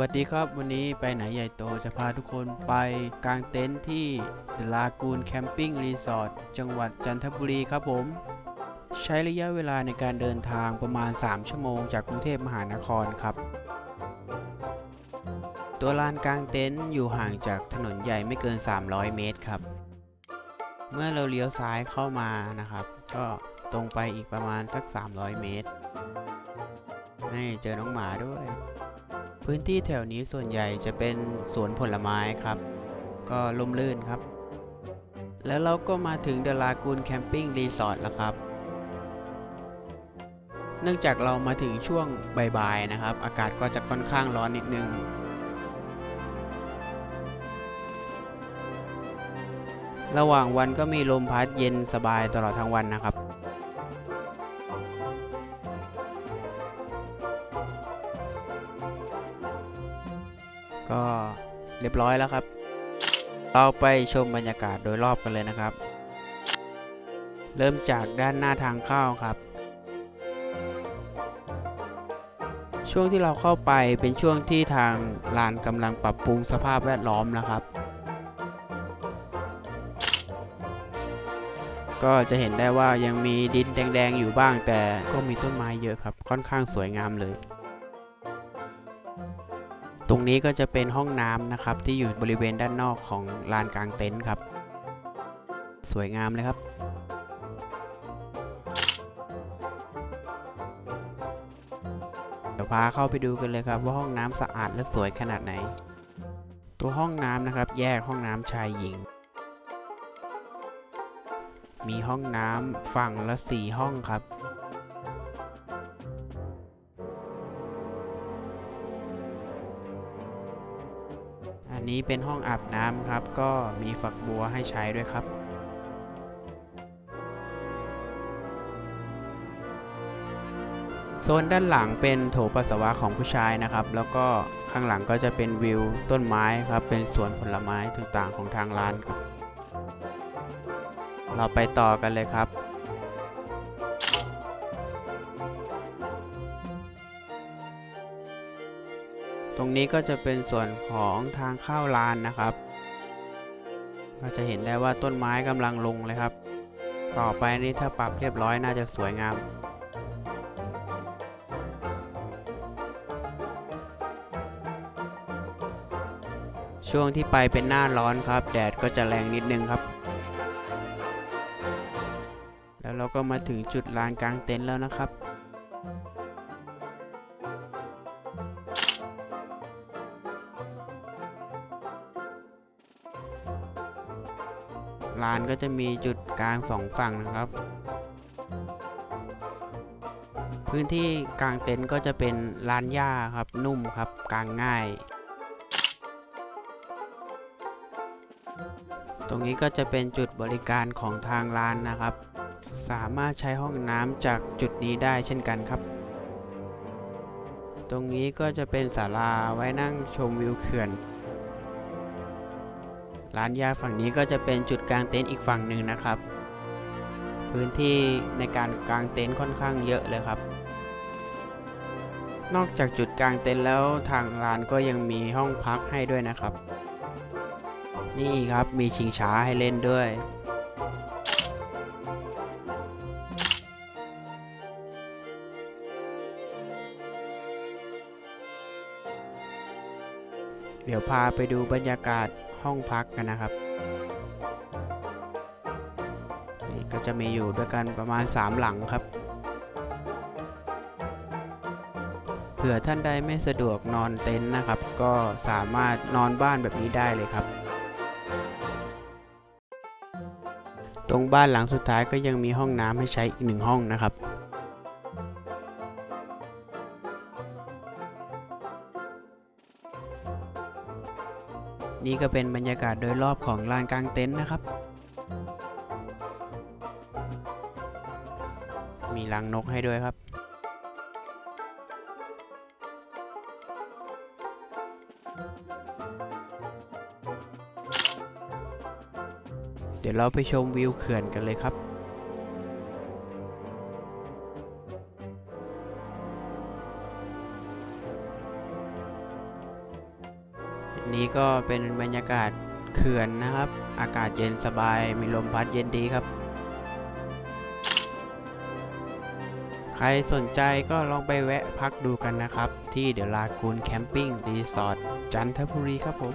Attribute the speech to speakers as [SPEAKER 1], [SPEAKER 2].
[SPEAKER 1] วัสดีครับ วันนี้ไปไหนใหญ่โตจะพาทุกคนไปกางเต็นท์ที่ The Lagoon Camping Resort จังหวัดจันทบุรีครับผม ใช้ระยะเวลาในการเดินทางประมาณ 3 ชั่วโมงจากกรุงเทพมหานครครับ ตัวลานกางเต็นท์อยู่ห่างจากถนนใหญ่ไม่เกิน 300 เมตรครับ เมื่อเราเลี้ยวซ้ายเข้ามานะครับ ก็ตรงไปอีกประมาณสัก 300 เมตร ให้เจอน้องหมาด้วย พื้นที่แถวนี้ส่วนใหญ่จะเป็นสวนผลไม้ครับ ก็ลมลื่นครับ แล้วเราก็มาถึงเดลากูนแคมปิ้งรีสอร์ทแล้วครับ เนื่องจากเรามาถึงช่วงบ่ายๆนะครับ อากาศก็จะค่อนข้างร้อนนิดนึงระหว่างวันก็มีลมพัดเย็นสบายตลอดทั้งวันนะครับ ก็เรียบร้อยแล้วครับ เราไปชมบรรยากาศโดยรอบกันเลยนะครับ เริ่มจากด้านหน้าทางเข้าครับ ช่วงที่เราเข้าไปเป็นช่วงที่ทางลานกำลังปรับปรุงสภาพแวดล้อมนะครับ ก็จะเห็นได้ว่ายังมีดินแดงๆอยู่บ้างแต่ก็มีต้นไม้เยอะครับ ค่อนข้างสวยงามเลย ตรงนี้ก็จะเป็นห้องน้ำนะครับที่อยู่บริเวณด้านนอกของลานกลางเต็นท์ครับ สวยงามเลยครับ เดี๋ยวพาเข้าไปดูกันเลยครับ ว่าห้องน้ำสะอาดและสวยขนาดไหน ตัวห้องน้ำนะครับ แยกห้องน้ำชายหญิง มีห้องน้ำฝั่งละสี่ห้องครับ อันนี้เป็นห้องอาบน้ำครับ ก็มีฝักบัวให้ใช้ด้วยครับโซนด้านหลังเป็นโถปัสสาวะของผู้ชายนะครับ แล้วก็ข้างหลังก็จะเป็นวิวต้นไม้ครับ เป็นสวนผลไม้ต่างๆของทางร้านครับ เราไปต่อกันเลยครับ ตรงนี้ก็จะเป็นส่วนของทางเข้าลานนะครับ ก็จะเห็นได้ว่าต้นไม้กำลังลงเลยครับ ต่อไปนี้ถ้าปรับเรียบร้อยน่าจะสวยงามช่วงที่ไปเป็นหน้าร้อนครับ แดดก็จะแรงนิดนึงครับ แล้วเราก็มาถึงจุดลานกลางเต็นท์แล้วนะครับ ลานก็จะมีจุดกลางสองฝั่งนะครับ พื้นที่กลางเต็นท์ก็จะเป็นลานหญ้าครับนุ่มครับกลางง่าย ตรงนี้ก็จะเป็นจุดบริการของทางร้านนะครับ สามารถใช้ห้องน้ำจากจุดนี้ได้เช่นกันครับตรงนี้ก็จะเป็นศาลาไว้นั่งชมวิวเขื่อน ร้านยาฝั่งนี้ก็จะเป็นจุดกลางเต็นท์อีกฝั่งหนึ่งนะครับ พื้นที่ในการกางเต็นท์ค่อนข้างเยอะเลยครับ นอกจากจุดกลางเต็นท์แล้วทางร้านก็ยังมีห้องพักให้ด้วยนะครับ นี่ครับมีชิงช้าให้เล่นด้วยเดี๋ยวพาไปดูบรรยากาศ ห้องพักกันนะครับนี่ก็จะมีอยู่ด้วยกันประมาณ 3 หลังครับ เผื่อท่านใดไม่สะดวกนอนเต็นท์นะครับ ก็สามารถนอนบ้านแบบนี้ได้เลยครับตรงบ้านหลังสุดท้ายก็ยังมีห้องน้ำให้ใช้อีกหนึ่งห้องนะครับ นี่ก็เป็นบรรยากาศโดยรอบของลานกลางเต็นท์นะครับ มีรังนกให้ด้วยครับ เดี๋ยวเราไปชมวิวเขื่อนกันเลยครับ นี้ก็เป็นบรรยากาศเขื่อนนะครับ อากาศเย็นสบาย มีลมพัดเย็นดีครับ ใครสนใจก็ลองไปแวะพักดูกันนะครับ ที่เดลากูนแคมปิ้งรีสอร์ทจันทบุรีครับผม